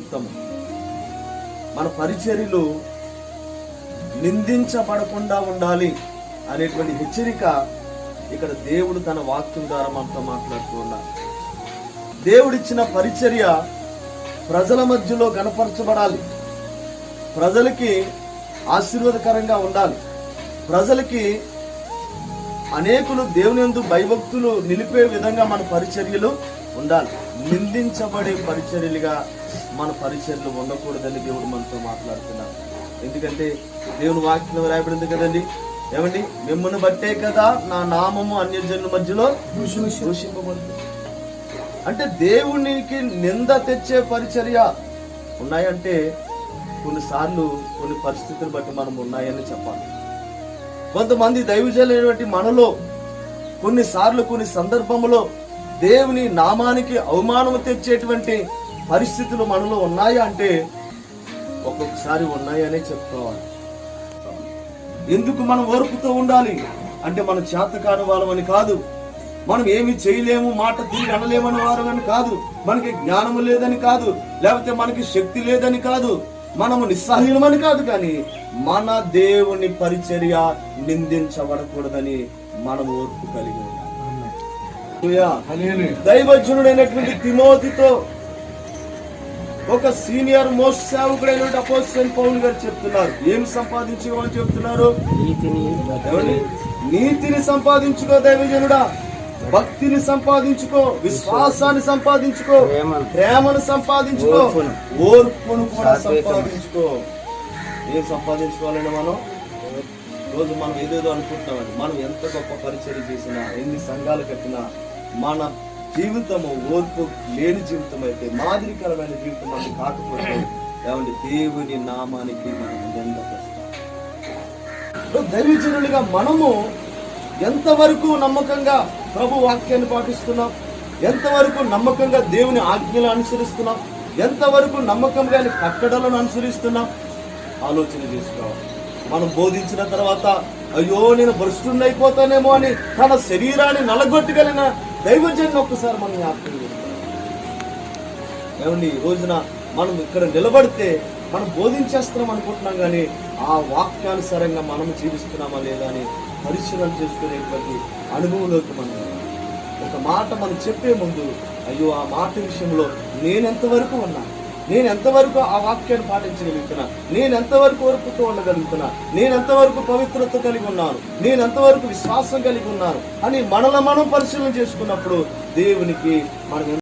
ఉత్తమం. మన పరిచర్యలు నిందించబడకుండా ఉండాలి అనేటువంటి హెచ్చరిక ఇక్కడ దేవుడు తన వాక్యం ద్వారా మనతో మాట్లాడుతూ ఉన్నారు దేవుడిచ్చిన పరిచర్య ప్రజల మధ్యలో గణపరచబడాలి ప్రజలకి ఆశీర్వాదకరంగా ఉండాలి. ప్రజలకి అనేకులు దేవుని భయభక్తులు నిలిపే విధంగా మన పరిచర్యలు ఉండాలి. నిందించబడే పరిచర్యలుగా మన పరిచర్యలు ఉండకూడదని దేవుడు మనతో మాట్లాడుతున్నారు ఎందుకంటే దేవుని వాక్యం రాయబడింది కదండి? ఏమండి? మిమ్మల్ని బట్టే కదా నా నామము అన్యజనుల మధ్యలో దూషింపబడుతుంది. అంటే దేవునికి నింద తెచ్చే పరిచర్య ఉన్నాయంటే కొన్నిసార్లు కొన్ని పరిస్థితులు బట్టి మనం ఉన్నాయని చెప్పాలి. కొంతమంది దైవజనులైనటువంటి మనలో కొన్నిసార్లు కొన్ని సందర్భములో దేవుని నామానికి అవమానం తెచ్చేటువంటి పరిస్థితులు మనలో ఉన్నాయా అంటే ఒక్కొక్కసారి ఉన్నాయనే చెప్పుకోవాలి. ఎందుకు మనం ఓర్పుతో ఉండాలి? అంటే మన చేతకాని వాళ్ళమని కాదు. మనం ఏమి చేయలేము మాట తిరిగి అనలేమని వారమని కాదు. మనకి జ్ఞానము లేదని కాదు. లేకపోతే మనకి శక్తి లేదని కాదు. మనము నిస్సహీనమని కాదు కానీ మన దేవుని పరిచర్య నిందించబడకూడదని మనం ఓర్పు కలిగి ఉండాలి. దైవజనుడైనటువంటి తిమోతితో ఒక సీనియర్ మోస్ట్ సేవకుడైనటువంటి అపోజిషన్ పౌల్ గారు చెప్తున్నారు. ఏం సంపాదించుకోమని చెప్తున్నారు? నీతిని సంపాదించుకో దైవజనుడా. భక్తిని సంపాదించుకో విశ్వాసాన్ని సంపాదించుకో ప్రేమను. సంపాదించుకో ఓర్పును. కూడా. సంపాదించుకో. ఏం సంపాదించుకోవాలండి మనం? రోజు మనం ఏదేదో అనుకుంటున్నామండి. మనం ఎంత గొప్ప పరిచయం చేసినా ఎన్ని సంఘాలు కట్టినా మన జీవితము ఓర్పు లేని జీవితం అయితే మాదిరికరమైన జీవితం మనకు కాకపోతే ఏమంటే దేవుని నామానికి మనం నింద దైవజనులుగా మనము ఎంతవరకు నమ్మకంగా ప్రభు వాక్యాన్ని పాటిస్తున్నాం? ఎంతవరకు నమ్మకంగా దేవుని ఆజ్ఞలు అనుసరిస్తున్నాం? ఎంతవరకు నమ్మకంగా ఆయన కట్టడలను అనుసరిస్తున్నాం? ఆలోచన చేసుకోవాలి. మనం బోధించిన తర్వాత అయ్యో నేను భ్రష్టున్నైపోతానేమో అని తన శరీరాన్ని నలగొట్టగలిగిన దైవజన్ ఒక్కసారి మనం జ్ఞాపకం చేసుకోవాలి ఏమండి ఈ రోజున మనం ఇక్కడ నిలబడితే మనం బోధించేస్తున్నాం అనుకుంటున్నాం కానీ ఆ వాక్యానుసారంగా మనం జీవిస్తున్నామా లేదా అని పరిశీలన చేసుకునేటువంటి అనుభవంలోకి మనం ఒక మాట మనం చెప్పే ముందు అయ్యో ఆ మాట విషయంలో నేను ఎంతవరకు నేను ఎంతవరకు ఆ వాక్యాన్ని పాటించగలుగుతున్నా? నేను ఎంతవరకు ఓర్పుతో ఉండగలుగుతున్నా? నేను ఎంతవరకు పవిత్రత కలిగి ఉన్నాను? నేను ఎంతవరకు విశ్వాసం కలిగి ఉన్నాను? అని మనలో మనం పరిశీలన చేసుకున్నప్పుడు దేవునికి మనం